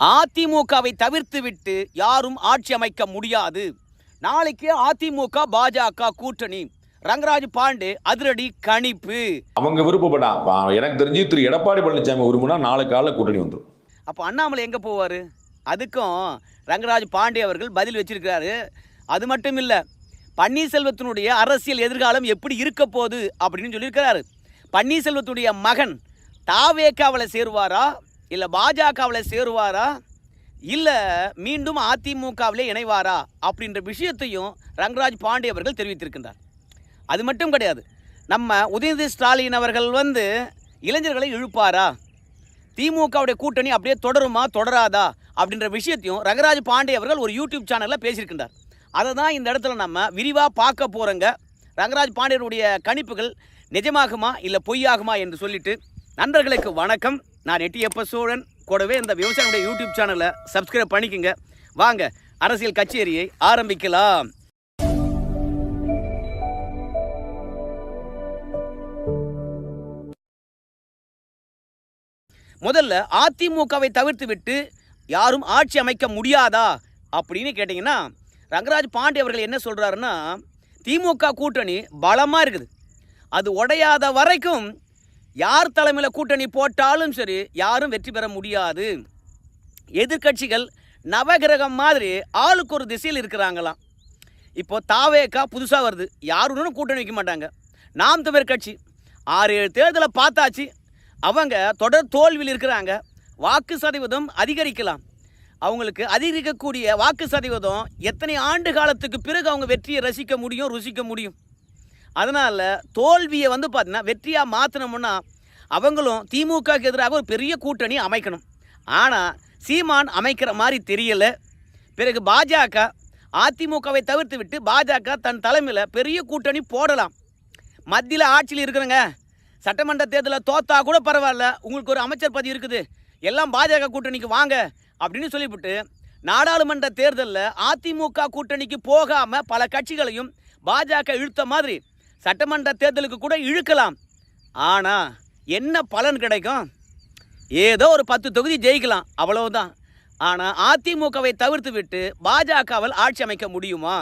அதிமுகவை தவிர்த்து விட்டு யாரும் ஆட்சி அமைக்க முடியாது. நாளைக்கு அதிமுக பாஜக கூட்டணி. ரங்கராஜ் பாண்டே அதிரடி கணிப்பு. அவங்க விருப்பப்பட்டா வா- எனக்கு தெரிஞ்சு திரு. எடப்பாடி பழனிசாமி விரும்பினா நாளை காலைல கூட்டணி வந்துடும் அப்போ அண்ணாமலை எங்கே போவார்? அதுக்கும் ரங்கராஜ் பாண்டே அவர்கள் பதில் வச்சிருக்கிறாரு. அது மட்டும் இல்லை பன்னீர்செல்வத்தினுடைய அரசியல் எதிர்காலம் எப்படி இருக்க போகுது அப்படின்னு சொல்லியிருக்கிறாரு. பன்னீர்செல்வத்துடைய மகன் தாவேக்காவில் சேருவாரா? இல்லை பாஜகவில் சேருவாரா? இல்லை மீண்டும் அதிமுகவிலே இணைவாரா? அப்படின்ற விஷயத்தையும் ரங்கராஜ் பாண்டே அவர்கள் தெரிவித்திருக்கின்றார். அது மட்டும் கிடையாது. நம்ம உதயநிதி ஸ்டாலின் அவர்கள் வந்து இளைஞர்களை இழுப்பாரா? திமுகவுடைய கூட்டணி அப்படியே தொடருமா தொடராதா? அப்படின்ற விஷயத்தையும் ரங்கராஜ் பாண்டே அவர்கள் ஒரு யூடியூப் சேனலில் பேசியிருக்கின்றார். அதை தான் இந்த இடத்துல நம்ம விரிவாக பார்க்க போகிறோங்க ரங்கராஜ் பாண்டியனுடைய கணிப்புகள் நிஜமாகுமா இல்லை பொய்யாகுமா என்று சொல்லிட்டு நண்பர்களுக்கு வணக்கம். நான் எட்டியப்ப சோழன். கூடவே இந்த விவசாயியுடைய யூடியூப் சேனலை சப்ஸ்கிரைப் பண்ணிக்கோங்க. வாங்க அரசியல் கச்சேரியை ஆரம்பிக்கலாம். முதல்ல அதிமுகவை தவிர்த்து விட்டு யாரும் ஆட்சி அமைக்க முடியாதா? அப்படின்னு கேட்டிங்கன்னா ரங்கராஜ் பாண்டே அவர்கள் என்ன சொல்கிறாருன்னா திமுக கூட்டணி பலமாக இருக்குது. அது உடையாத வரைக்கும் யார் தலைமையில் கூட்டணி போட்டாலும் சரி யாரும் வெற்றி பெற முடியாது. எதிர்க்கட்சிகள் நவகிரகம் மாதிரி ஆளுக்கு ஒரு திசையில் இருக்கிறாங்களாம். இப்போ தாவேக்கா புதுசாக வருது. யாருடனும் கூட்டணி வைக்க மாட்டாங்க. நாம் தமிழர் கட்சி. ஆறு ஏழு தேர்தலை பார்த்தாச்சு. அவங்க தொடர் தோல்வியில் இருக்கிறாங்க. வாக்கு சதவீதம் அதிகரிக்கலாம். அவங்களுக்கு அதிகரிக்கக்கூடிய வாக்கு சதவீதம் எத்தனை ஆண்டு காலத்துக்கு பிறகு அவங்க வெற்றியை ரசிக்க முடியும் ருசிக்க முடியும்? அதனால் தோல்வியை வந்து பார்த்தீங்கன்னா வெற்றியாக மாற்றினோம்னா அவங்களும் திமுகவுக்கு எதிராக ஒரு பெரிய கூட்டணி அமைக்கணும். ஆனால் சீமான் அமைக்கிற மாதிரி தெரியலை. பிறகு பாஜக அதிமுகவை தவிர்த்து விட்டு பாஜக தன் தலைமையில் பெரிய கூட்டணி போடலாம். மத்தியில் ஆட்சியில் இருக்கிறங்க சட்டமன்ற தேர்தலில் தோத்தா கூட பரவாயில்ல. உங்களுக்கு ஒரு அமைச்சர் பதவி இருக்குது. எல்லாம் பாஜக கூட்டணிக்கு வாங்க அப்படின்னு சொல்லிவிட்டு நாடாளுமன்ற தேர்தலில் அதிமுக கூட்டணிக்கு போகாமல் பல கட்சிகளையும் பாஜக இழுத்த மாதிரி சட்டமன்ற தேர்தலுக்கு கூட இழுக்கலாம். ஆனால் என்ன பலன் கிடைக்கும்? ஏதோ ஒரு பத்து தொகுதி ஜெயிக்கலாம் அவ்வளவுதான். ஆனால் அதிமுகவை தவிர்த்து விட்டு பாஜகவால் ஆட்சி அமைக்க முடியுமா?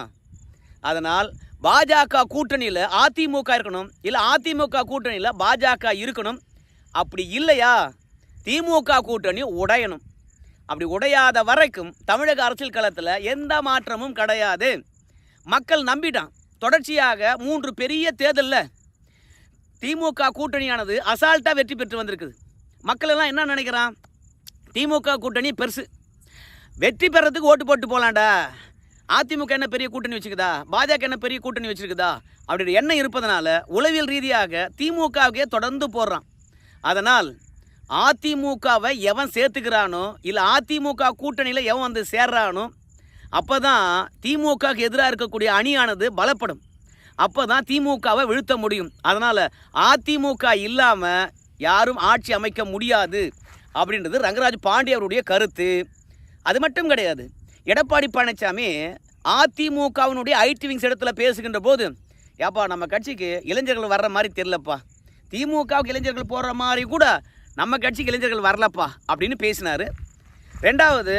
அதனால் பாஜக கூட்டணியில் அதிமுக இருக்கணும் இல்லை அதிமுக கூட்டணியில் பாஜக இருக்கணும். அப்படி இல்லையா? திமுக கூட்டணி உடையணும். அப்படி உடையாத வரைக்கும் தமிழக அரசியல் களத்தில் எந்த மாற்றமும் கிடையாது. மக்கள் நம்பிட்டான். தொடர்ச்சியாக மூன்று பெரிய தேர்தலில் திமுக கூட்டணியானது அசால்ட்டாக வெற்றி பெற்று வந்திருக்குது. மக்கள் எல்லாம் என்ன நினைக்கிறான்? திமுக கூட்டணி பெருசு. வெற்றி பெறதுக்கு ஓட்டு போட்டு போகலாண்டா அதிமுக என்ன பெரிய கூட்டணி வச்சுக்குதா? பாஜக என்ன பெரிய கூட்டணி வச்சுருக்குதா அப்படின்ற எண்ணம் இருப்பதனால உளவியல் ரீதியாக திமுகவுக்கே தொடர்ந்து போடுறான். அதனால் அதிமுகவை எவன் சேர்த்துக்கிறானோ இல்லை அதிமுக கூட்டணியில் எவன் வந்து சேர்றானோ அப்போ தான் திமுகவுக்கு எதிராக இருக்கக்கூடிய அணியானது பலப்படும். அப்போ தான் திமுகவை வீழ்த்த முடியும். அதனால் அதிமுக இல்லாமல் யாரும் ஆட்சி அமைக்க முடியாது அப்படின்றது ரங்கராஜ் பாண்டே அவருடைய கருத்து. அது மட்டும் கிடையாது. எடப்பாடி பழனிசாமி அதிமுகவினுடைய ஐடி விங்ஸ் இடத்துல பேசுகின்ற போது ஏப்பா நம்ம கட்சிக்கு இளைஞர்கள் வர்ற மாதிரி தெரிலப்பா திமுகவுக்கு இளைஞர்கள் போடுற மாதிரி கூட நம்ம கட்சிக்கு இளைஞர்கள் வரலப்பா. அப்படின்னு பேசினார். ரெண்டாவது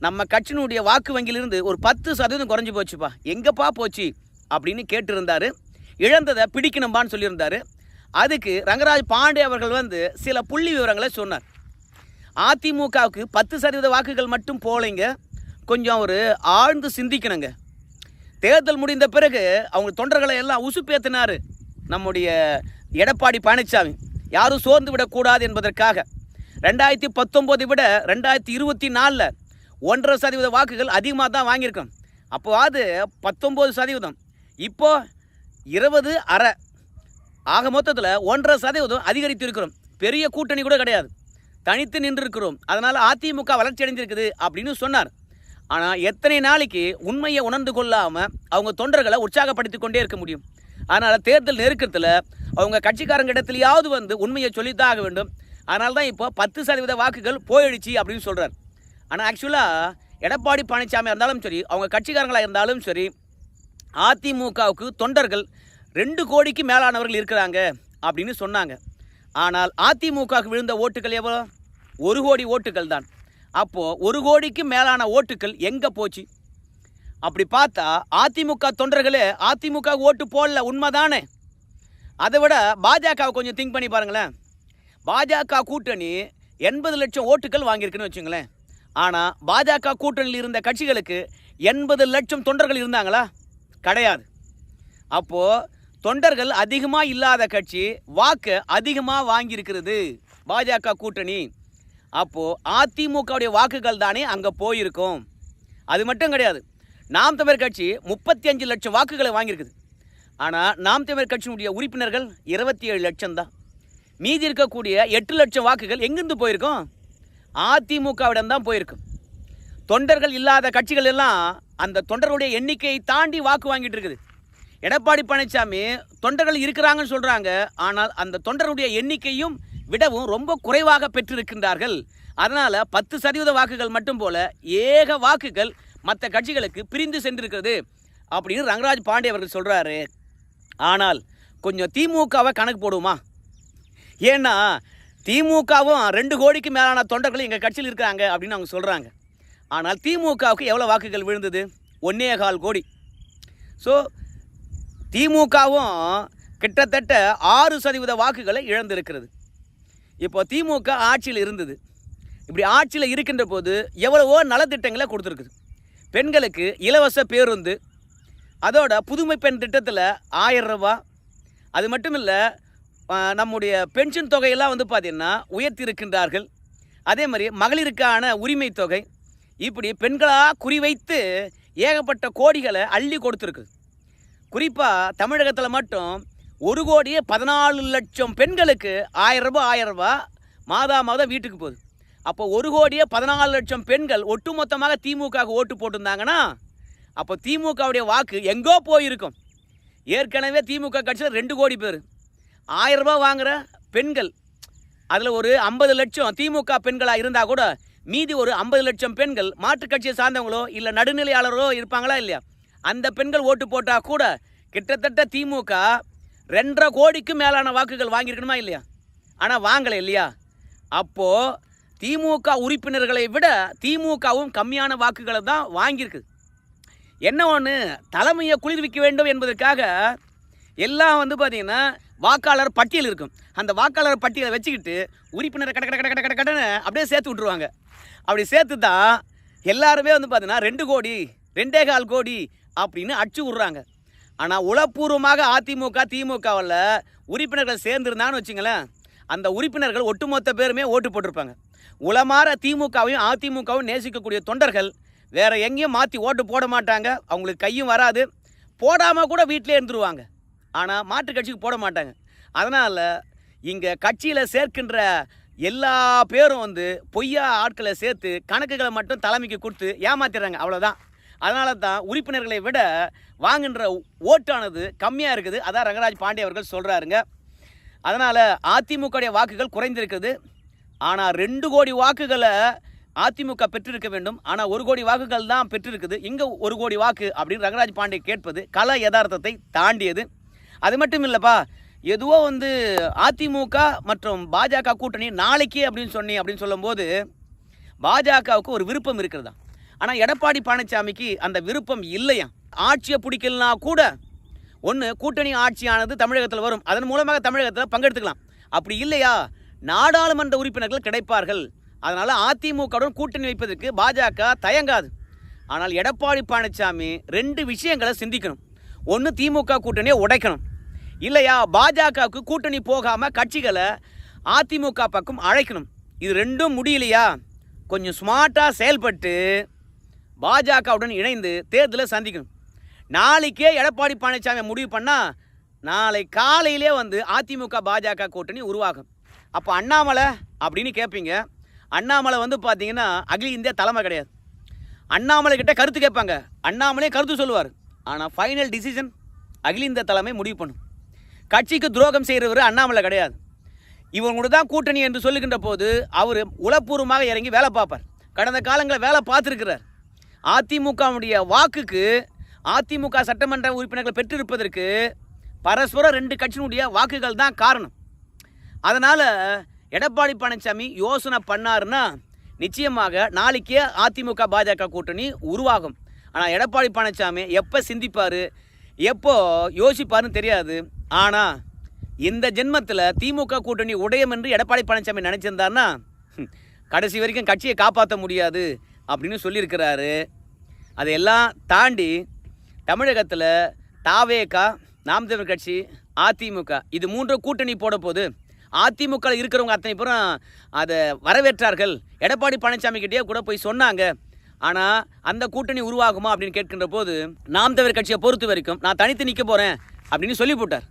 நம்ம கட்சியினுடைய வாக்கு வங்கியிலிருந்து ஒரு பத்து சதவீதம் குறைஞ்சி போச்சுப்பா. எங்கப்பா போச்சு? அப்படின்னு கேட்டிருந்தார். இழந்ததை பிடிக்கணும்பான்னு சொல்லியிருந்தார். அதுக்கு ரங்கராஜ் பாண்டே அவர்கள் வந்து சில புள்ளி விவரங்களை சொன்னார். அதிமுகவுக்கு பத்து சதவீத வாக்குகள் மட்டும் போலைங்க. கொஞ்சம் ஒரு ஆழ்ந்து சிந்திக்கணுங்க. தேர்தல் முடிந்த பிறகு அவங்க தொண்டர்களை எல்லாம் உசுப்பேத்தினார். நம்முடைய எடப்பாடி பழனிசாமி யாரும் சோர்ந்து விடக்கூடாது என்பதற்காக. ரெண்டாயிரத்தி பத்தொம்போதை விட ரெண்டாயிரத்தி இருபத்தி நாலில் ஒன்றரை சதவீத வாக்குகள் அதிகமாக தான் வாங்கியிருக்கோம். அப்போவாது பத்தொம்போது சதவீதம். இப்போ இருபது அரை ஆக மொத்தத்தில் ஒன்றரை சதவீதம் அதிகரித்து இருக்கிறோம் பெரிய கூட்டணி கூட கிடையாது. தனித்து நின்றிருக்கிறோம். அதனால் அதிமுக வளர்ச்சி அடைஞ்சிருக்குது அப்படின்னு சொன்னார். ஆனால் எத்தனை நாளைக்கு உண்மையை உணர்ந்து கொள்ளாமல் அவங்க தொண்டர்களை உற்சாகப்படுத்தி கொண்டே இருக்க முடியும்? அதனால் தேர்தல் நெருக்கத்தில் அவங்க கட்சிக்காரங்க இடத்துலையாவது வந்து உண்மையை சொல்லித்தான் ஆக வேண்டும். அதனால தான் இப்போ பத்து சதவீத வாக்குகள் போயிடுச்சு அப்படின்னு சொல்கிறார் ஆனால் ஆக்சுவலாக எடப்பாடி பழனிசாமி இருந்தாலும் சரி அவங்க கட்சிக்காரங்களாக இருந்தாலும் சரி அதிமுகவுக்கு தொண்டர்கள் ரெண்டு கோடிக்கு மேலானவர்கள் இருக்கிறாங்க அப்படின்னு சொன்னாங்க. ஆனால் அதிமுகவுக்கு விழுந்த ஓட்டுகள் எவ்வளோ? ஒரு கோடி ஓட்டுகள் தான். அப்போது ஒரு கோடிக்கு மேலான ஓட்டுக்கள் எங்கே போச்சு? அப்படி பார்த்தா அதிமுக தொண்டர்களே அதிமுக ஓட்டு போடல உண்மைதானே? அதை விட பாஜகவை கொஞ்சம் திங்க் பண்ணி பாருங்களேன். பாஜக கூட்டணி எண்பது லட்சம் ஓட்டுகள் வாங்கியிருக்குன்னு வச்சுங்களேன். ஆனால் பாஜக கூட்டணியில் இருந்த கட்சிகளுக்கு எண்பது லட்சம் தொண்டர்கள் இருந்தாங்களா? கிடையாது. அப்போது தொண்டர்கள் அதிகமாக இல்லாத கட்சி வாக்கு அதிகமாக வாங்கியிருக்கிறது பாஜக கூட்டணி. அப்போது அதிமுகவுடைய வாக்குகள் தானே அங்கே போயிருக்கும். அது மட்டும் கிடையாது. நாம் தமிழர் கட்சி முப்பத்தி அஞ்சு லட்சம் வாக்குகளை வாங்கியிருக்குது. ஆனால் நாம் தமிழர் கட்சியினுடைய உறுப்பினர்கள் இருபத்தி ஏழு லட்சம் தான். மீதி இருக்கக்கூடிய எட்டு லட்சம் வாக்குகள் எங்கிருந்து போயிருக்கும்? அதிமுகவிடம் தான் போயிருக்கும். தொண்டர்கள் இல்லாத கட்சிகள் எல்லாம் அந்த தொண்டர்களுடைய எண்ணிக்கையை தாண்டி வாக்கு வாங்கிட்டு இருக்குது. எடப்பாடி பழனிசாமி தொண்டர்கள் இருக்கிறாங்கன்னு சொல்றாங்க ஆனால் அந்த தொண்டர்களுடைய எண்ணிக்கையும் விடவும் ரொம்ப குறைவாக பெற்றிருக்கின்றார்கள். அதனால பத்து சதவீத வாக்குகள் மட்டும் போல ஏக வாக்குகள் மற்ற கட்சிகளுக்கு பிரிந்து சென்றிருக்கிறது அப்படின்னு ரங்கராஜ் பாண்டே அவர்கள் சொல்றாரு. ஆனால் கொஞ்சம் திமுகவை கணக்கு போடுமா ஏன்னா திமுகவும் ரெண்டு கோடிக்கு மேலான தொண்டர்கள் எங்கள் கட்சியில் இருக்காங்க அப்படின்னு அவங்க சொல்கிறாங்க ஆனால் திமுகவுக்கு எவ்வளோ வாக்குகள் விழுந்தது? ஒன்னே கால் கோடி. ஸோ திமுகவும் கிட்டத்தட்ட ஆறு சதவீத வாக்குகளை இழந்திருக்கிறது. இப்போ திமுக ஆட்சியில் இருந்தது. இப்படி ஆட்சியில் இருக்கின்ற போது எவ்வளவோ நலத்திட்டங்களை கொடுத்துருக்குது. பெண்களுக்கு இலவச பேருந்து அதோட புதுமை பெண் திட்டத்தில் ஆயிரம் ரூபா அது மட்டும் இல்லை நம்முடைய பென்ஷன் தொகையெல்லாம் வந்து பார்த்திங்கன்னா உயர்த்தியிருக்கின்றார்கள். அதே மாதிரி மகளிருக்கான உரிமை தொகை இப்படி பெண்களாக குறிவைத்து ஏகப்பட்ட கோடிகளை அள்ளி கொடுத்துருக்குது குறிப்பாக தமிழகத்தில் மட்டும் ஒரு கோடியே பதினாலு லட்சம் பெண்களுக்கு ஆயிரம் ரூபாய் ஆயிரம் ரூபாய் மாதா மாதம் வீட்டுக்கு போகுது. அப்போ ஒரு கோடியே பதினாலு லட்சம் பெண்கள் ஒட்டுமொத்தமாக திமுக ஓட்டு போட்டிருந்தாங்கன்னா அப்போ திமுகவுடைய வாக்கு எங்கோ போயிருக்கும். ஏற்கனவே திமுக கட்சியில் ரெண்டு கோடி பேர். ஆயிரம் ரூபாய் வாங்குற பெண்கள். அதில் ஒரு ஐம்பது லட்சம் திமுக பெண்களாக இருந்தால் கூட மீதி ஒரு ஐம்பது லட்சம் பெண்கள் மாற்றுக் கட்சியை சார்ந்தவங்களோ இல்லை நடுநிலையாளரோ இருப்பாங்களா இல்லையா? அந்த பெண்கள் ஓட்டு போட்டால் கூட கிட்டத்தட்ட திமுக ரெண்டரை கோடிக்கு மேலான வாக்குகள் வாங்கியிருக்கணுமா இல்லையா? ஆனால் வாங்கலை இல்லையா? அப்போது திமுக உறுப்பினர்களை விட திமுகவும் கம்மியான வாக்குகளை தான் வாங்கியிருக்கு. என்ன ஒன்று தலைமையை குளிர்விக்க வேண்டும் என்பதற்காக எல்லாம் வந்து பார்த்திங்கன்னா வாக்காளர் பட்டியல் இருக்கும். அந்த வாக்காளர் பட்டியலை வச்சுக்கிட்டு உறுப்பினரை கட கட கட கட கட கடன்னு அப்படியே சேர்த்து விட்ருவாங்க அப்படி சேர்த்து தான் எல்லாருமே வந்து பார்த்தீங்கன்னா ரெண்டு கோடி ரெண்டே கால் கோடி அப்படின்னு அடிச்சு விட்றாங்க. ஆனால் உளப்பூர்வமாக அதிமுக திமுகவில் உறுப்பினர்கள் சேர்ந்துருந்தான்னு வச்சுங்களேன் அந்த உறுப்பினர்கள் ஒட்டுமொத்த பேருமே ஓட்டு போட்டிருப்பாங்க. உளமாற திமுகவையும் அதிமுகவும் நேசிக்கக்கூடிய தொண்டர்கள் வேறு எங்கேயும் மாற்றி ஓட்டு போட மாட்டாங்க. அவங்களுக்கு கையும் வராது. போடாமல் கூட வீட்டிலே இருந்துருவாங்க. ஆனால் மாற்றுக் கட்சிக்கு போட மாட்டாங்க. அதனால் இங்கே கட்சியில் சேர்க்கின்ற எல்லா பேரும் வந்து பொய்யா ஆட்களை சேர்த்து கணக்குகளை மட்டும் தலைமைக்கு கொடுத்து ஏமாத்திடுறாங்க அவ்வளோதான் அதனால தான் உறுப்பினர்களை விட வாங்குகின்ற ஓட்டானது கம்மியாக இருக்குது. அதான் ரங்கராஜ் பாண்டே அவர்கள் சொல்கிறாருங்க அதனால் அதிமுகவுடைய வாக்குகள் குறைந்திருக்குது. ஆனால் ரெண்டு கோடி வாக்குகளை அதிமுக பெற்றிருக்க வேண்டும். ஆனால் ஒரு கோடி வாக்குகள் தான் பெற்றிருக்குது. இங்கே ஒரு கோடி வாக்கு அப்படின்னு ரங்கராஜ் பாண்டே கேட்பது கல யதார்த்தத்தை தாண்டியது. அது மட்டும் இல்லைப்பா. எதுவோ வந்து அதிமுக மற்றும் பாஜக கூட்டணி நாளைக்கு அப்படின்னு சொன்னி அப்படின்னு சொல்லும்போது பாஜகவுக்கு ஒரு விருப்பம் இருக்கிறதா? ஆனால் எடப்பாடி பழனிசாமிக்கு அந்த விருப்பம் இல்லையா? ஆட்சியை பிடிக்கலனா கூட ஒன்று கூட்டணி ஆட்சியானது தமிழகத்தில் வரும். அதன் மூலமாக தமிழகத்தில் பங்கெடுத்துக்கலாம். அப்படி இல்லையா? நாடாளுமன்ற உறுப்பினர்கள் கிடைப்பார்கள். அதனால் அதிமுகவுடன் கூட்டணி வைப்பதற்கு பாஜக தயங்காது. ஆனால் எடப்பாடி பழனிசாமி ரெண்டு விஷயங்களை சிந்திக்கணும். ஒன்று திமுக கூட்டணியை உடைக்கணும். இல்லையா? பாஜகவுக்கு கூட்டணி போகாமல் கட்சிகளை அதிமுக பக்கம் அழைக்கணும். இது ரெண்டும் முடியலையா? கொஞ்சம் ஸ்மார்ட்டாக செயல்பட்டு பாஜகவுடன் இணைந்து தேர்தலை சந்திக்கணும். நாளைக்கே எடப்பாடி பழனிசாமி முடிவு பண்ணால் நாளை காலையிலே வந்து அதிமுக பாஜக கூட்டணி உருவாகும். அப்போ அண்ணாமலை அப்படின்னு கேட்பீங்க அண்ணாமலை வந்து பார்த்தீங்கன்னா அகில இந்தியா தலைமை கிடையாது. அண்ணாமலை கிட்ட கருத்து கேட்பாங்க. அண்ணாமலே கருத்து சொல்லுவார். ஆனால் ஃபைனல் டிசிஷன் அகில இந்திய தலைமை முடிவு பண்ணும். கட்சிக்கு துரோகம் செய்கிறவர் அண்ணாமலை கிடையாது. இவங்க கூட தான் கூட்டணி என்று சொல்லுகின்ற போது அவர் உளப்பூர்வமாக இறங்கி வேலை பார்ப்பார். கடந்த காலங்களில் வேலை பார்த்துருக்கிறார். அதிமுகவுடைய வாக்குக்கு அதிமுக சட்டமன்ற உறுப்பினர்கள் பெற்றிருப்பதற்கு பரஸ்பரம் ரெண்டு கட்சியினுடைய வாக்குகள் தான் காரணம். அதனால் எடப்பாடி பழனிசாமி யோசனை பண்ணாருன்னா நிச்சயமாக நாளைக்கே அதிமுக பாஜக கூட்டணி உருவாகும். ஆனால் எடப்பாடி பழனிசாமி எப்போ சிந்திப்பார்? எப்போ யோசிப்பாருன்னு தெரியாது. ஆனால் இந்த ஜென்மத்தில் திமுக கூட்டணி உடையம் என்று எடப்பாடி பழனிசாமி நினச்சிருந்தாருன்னா கடைசி வரைக்கும் கட்சியை காப்பாற்ற முடியாது அப்படின்னு சொல்லியிருக்கிறாரு. அதையெல்லாம் தாண்டி தமிழகத்தில் தாவேகா நாம் தமிழ் கட்சி அதிமுக இது மூன்று கூட்டணி போட போது அதிமுக இருக்கிறவங்க அத்தனை பேரும் அதை வரவேற்றார்கள். எடப்பாடி பழனிசாமி கிட்டேயே கூட போய் சொன்னாங்க. ஆனால் அந்த கூட்டணி உருவாகுமா அப்படின்னு கேட்கின்ற போது நாம் தவிர கட்சியை பொறுத்த வரைக்கும் நான் தனித்து நிற்க போகிறேன் அப்படின்னு சொல்லி போட்டார்.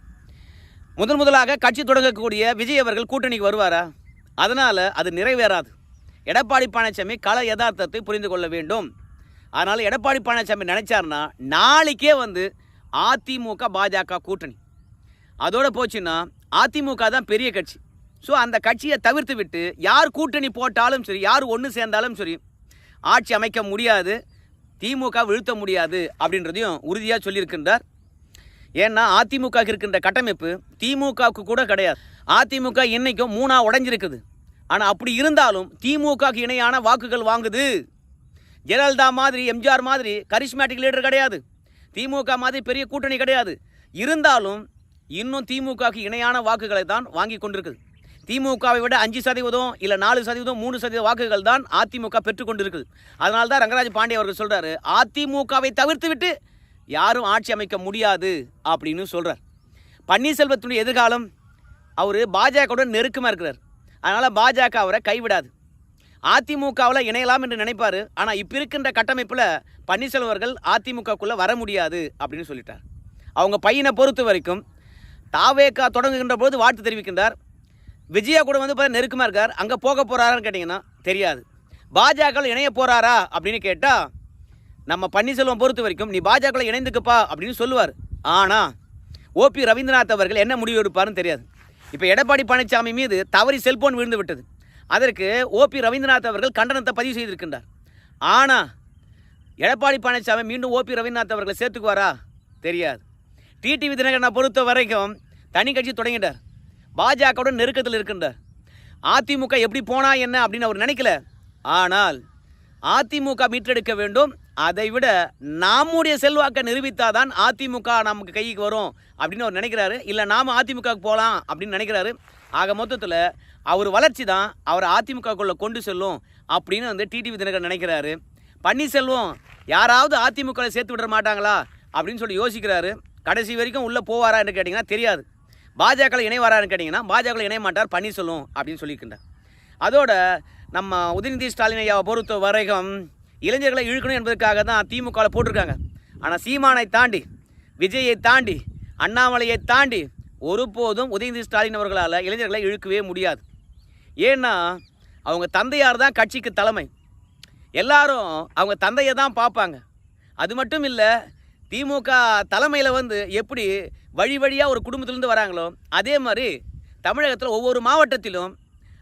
முதன் முதலாக கட்சி தொடங்கக்கூடிய விஜய் அவர்கள் கூட்டணிக்கு வருவாரா? அதனால் அது நிறைவேறாது. எடப்பாடி பழனிசாமி கள யதார்த்தத்தை புரிந்து கொள்ள வேண்டும். அதனால் எடப்பாடி பழனிசாமி நினைச்சாருன்னா நாளைக்கே வந்து அதிமுக பாஜக கூட்டணி. அதோட போச்சுன்னா அதிமுக தான் பெரிய கட்சி. ஸோ அந்த கட்சியை தவிர்த்து விட்டு யார் கூட்டணி போட்டாலும் சரி யார் ஒன்று சேர்ந்தாலும் சரி ஆட்சி அமைக்க முடியாது திமுக வீழ்த்த முடியாது அப்படின்றதையும் உறுதியாக சொல்லியிருக்கின்றார். ஏன்னா அதிமுக இருக்கின்ற கட்டமைப்பு திமுகவுக்கு கூட கிடையாது. அதிமுக இன்னைக்கும் மூணா உடைஞ்சிருக்குது. ஆனால் அப்படி இருந்தாலும் திமுகக்கு இணையான வாக்குகள் வாங்குது. ஜெயலலிதா மாதிரி எம்ஜிஆர் மாதிரி கரிஷ்மேட்டிக் லீடர் கிடையாது. திமுக மாதிரி பெரிய கூட்டணி கிடையாது. இருந்தாலும் இன்னும் திமுகவுக்கு இணையான வாக்குகளை தான் வாங்கி கொண்டிருக்குது. திமுகவை விட அஞ்சு சதவீதம் இல்லை நாலு சதவீதம் மூணு சதவீத வாக்குகள் தான் அதிமுக பெற்றுக்கொண்டிருக்குது அதனால தான் ரங்கராஜ் பாண்டே அவர்கள் சொல்கிறாரு அதிமுகவை தவிர்த்து விட்டு யாரும் ஆட்சி அமைக்க முடியாது அப்படின்னு சொல்கிறார் பன்னீர்செல்வத்தினுடைய எதிர்காலம் அவர் பாஜகவுடன் நெருக்கமாக இருக்கிறார். அதனால் பாஜக அவரை கைவிடாது. அதிமுகவில் இணையலாம் என்று நினைப்பார் ஆனால் இப்போ இருக்கின்ற கட்டமைப்பில் பன்னீர்செல்வம் அவர்கள் அதிமுகக்குள்ளே வர முடியாது அப்படின்னு சொல்லிட்டார். அவங்க பையனை பொறுத்த வரைக்கும் தாவேக்கா தொடங்குகின்ற போது வாழ்த்து தெரிவிக்கின்றார். விஜயா கூட வந்து பார்த்தா நெருக்கமாக இருக்கார். அங்கே போக போகிறாரான்னு கேட்டிங்கன்னா தெரியாது. பாஜகவில் இணைய போகிறாரா அப்படின்னு கேட்டால் நம்ம பன்னீர்செல்வம் பொறுத்த வரைக்கும் நீ பாஜகவில் இணைந்துக்கப்பா அப்படின்னு சொல்லுவார். ஆனால் ஓபி ரவீந்திரநாத் அவர்கள் என்ன முடிவு எடுப்பாருன்னு தெரியாது. இப்போ எடப்பாடி பழனிசாமி மீது தவறி செல்போன் விழுந்து விட்டது. அதற்கு ஓபி ரவீந்திரநாத் அவர்கள் கண்டனத்தை பதிவு செய்திருக்கின்றார். ஆனால் எடப்பாடி பழனிசாமி மீண்டும் ஓபி ரவீந்திரநாத் அவர்களை சேர்த்துக்குவாரா? தெரியாது. டிடிவி தினகரனை பொறுத்த வரைக்கும் தனி கட்சி தொடங்கிட்டார். பாஜகவுடன் நெருக்கத்தில் இருக்கின்ற. அதிமுக எப்படி போனா என்ன அப்படின்னு அவர் நினைக்கல. ஆனால் அதிமுக மீட்டெடுக்க வேண்டும். அதை விட நம்முடைய செல்வாக்கை நிரூபித்தாதான் அதிமுக நமக்கு கைக்கு வரும் அப்படின்னு அவர் நினைக்கிறாரு. இல்லை நாம் அதிமுகவுக்கு போகலாம் அப்படின்னு நினைக்கிறாரு. ஆக மொத்தத்தில் அவர் வளர்ச்சி தான் அவரை அதிமுகக்குள்ளே கொண்டு செல்லும் அப்படின்னு வந்து டிடிவி தினகர் நினைக்கிறாரு. பன்னீர்செல்வம் யாராவது அதிமுகவில் சேர்த்து விட மாட்டாங்களா அப்படின்னு சொல்லி யோசிக்கிறாரு. கடைசி வரைக்கும் உள்ளே போவாரா என்று கேட்டிங்கன்னா தெரியாது. பாஜகவில் இணைவாரான்னு கேட்டிங்கன்னா பாஜக இணைய மாட்டார் பன்னீர்செல்வம் அப்படின்னு சொல்லியிருக்கின்றேன் அதோட நம்ம உதயநிதி ஸ்டாலின் ஐயாவை பொறுத்த வரைக்கும் இளைஞர்களை இழுக்கணும் என்பதற்காக தான் திமுகவில் போட்டிருக்காங்க. ஆனால் சீமானை தாண்டி விஜயை தாண்டி அண்ணாமலையை தாண்டி ஒருபோதும் உதயநிதி ஸ்டாலின் அவர்களால் இளைஞர்களை இழுக்கவே முடியாது. ஏன்னா அவங்க தந்தையார் தான் கட்சிக்கு தலைமை. எல்லாரும் அவங்க தந்தையை தான் பார்ப்பாங்க. அது மட்டும் இல்லை திமுக தலைமையில் வந்து எப்படி வழி வழியாக ஒரு குடும்பத்திலேருந்து வராங்களோ அதே மாதிரி தமிழகத்தில் ஒவ்வொரு மாவட்டத்திலும்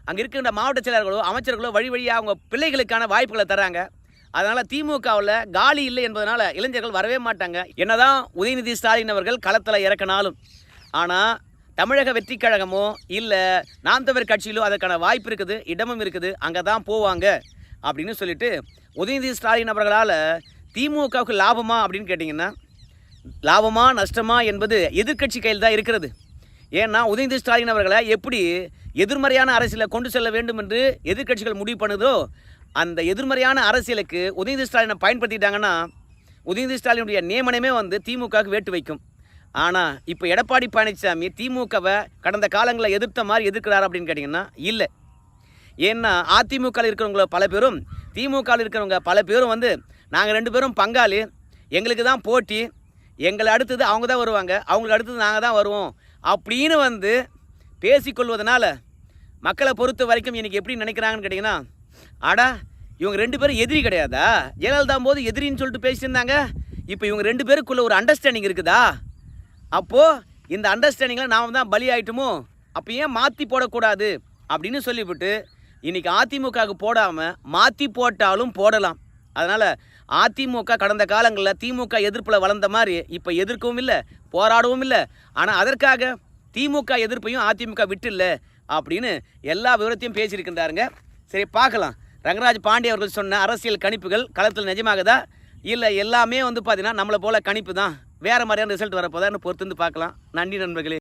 அங்கே இருக்கின்ற மாவட்ட செயலர்களோ அமைச்சர்களோ வழி வழியாக அவங்க பிள்ளைகளுக்கான வாய்ப்புகளை தராங்க அதனால் திமுகவில் காலி இல்லை என்பதனால் இளைஞர்கள் வரவே மாட்டாங்க. என்னதான் உதயநிதி ஸ்டாலின் அவர்கள் களத்தில் இறக்கினாலும் ஆனால் தமிழக வெற்றி கழகமோ இல்லை நாம் கட்சியிலோ அதற்கான வாய்ப்பு இருக்குது இடமும் இருக்குது அங்கே தான் போவாங்க அப்படின்னு சொல்லிட்டு உதயநிதி ஸ்டாலின் அவர்களால் திமுகவுக்கு லாபமா அப்படின்னு கேட்டிங்கன்னா லாபமா நஷ்டமா என்பது எதிர்க்கட்சி கையில் தான் இருக்கிறது. ஏன்னா உதயநிதி ஸ்டாலின் அவர்களை எப்படி எதிர்மறையான அரசியலை கொண்டு செல்ல வேண்டும் என்று எதிர்க்கட்சிகள் முடிவு பண்ணுதோ அந்த எதிர்மறையான அரசியலுக்கு உதயநிதி ஸ்டாலினை பயன்படுத்திட்டாங்கன்னா உதயநிதி ஸ்டாலினுடைய நியமனமே வந்து திமுகவுக்கு வேட்டு வைக்கும். ஆனால் இப்போ எடப்பாடி பழனிசாமி திமுகவை கடந்த காலங்களில் எதிர்த்த மாதிரி எதிர்க்கிறார் அப்படின்னு கேட்டிங்கன்னா இல்லை. ஏன்னா அதிமுகவில் இருக்கிறவங்கள பல பேரும் திமுகவில் இருக்கிறவங்க பல பேரும் வந்து நாங்கள் ரெண்டு பேரும் பங்காளி. எங்களுக்கு தான் போட்டி. எங்களை அடுத்தது அவங்க தான் வருவாங்க. அவங்களுக்கு அடுத்தது நாங்கள் தான் வருவோம். அப்படின்னு வந்து பேசிக்கொள்வதனால மக்களை பொறுத்த வரைக்கும் இன்னைக்கு எப்படி நினைக்கிறாங்கன்னு கேட்டிங்கன்னா அடா இவங்க ரெண்டு பேரும் எதிரி கிடையாதா? ஜெயலலிதா போது எதிரின்னு சொல்லிட்டு பேசியிருந்தாங்க. இப்போ இவங்க ரெண்டு பேருக்குள்ளே ஒரு அண்டர்ஸ்டாண்டிங் இருக்குதா? அப்போது இந்த அண்டர்ஸ்டாண்டிங்கில் நாம் தான் பலி ஆயிட்டோமோ? அப்போ ஏன் மாற்றி போடக்கூடாது? அப்படின்னு சொல்லிவிட்டு இன்றைக்கி அதிமுகவுக்கு போடாமல் மாற்றி போட்டாலும் போடலாம். அதனால் அதிமுக கடந்த காலங்களில் திமுக எதிர்ப்பில் வளர்ந்த மாதிரி இப்போ எதிர்க்கவும் இல்லை போராடவும் இல்லை. ஆனால் அதற்காக திமுக எதிர்ப்பையும் அதிமுக விட்டு இல்லை அப்படின்னு எல்லா விவரத்தையும் பேசியிருக்கின்றாருங்க. சரி பார்க்கலாம். ரங்கராஜ் பாண்டிய அவர்கள் சொன்ன அரசியல் கணிப்புகள் களத்தில் நிஜமாகுதா? இல்லை எல்லாமே வந்து பார்த்தீங்கன்னா நம்மளை போல கணிப்பு தான். வேறு மாதிரியான ரிசல்ட் வரப்போதான்னு பொறுத்து வந்து பார்க்கலாம். நன்றி நண்பர்களே.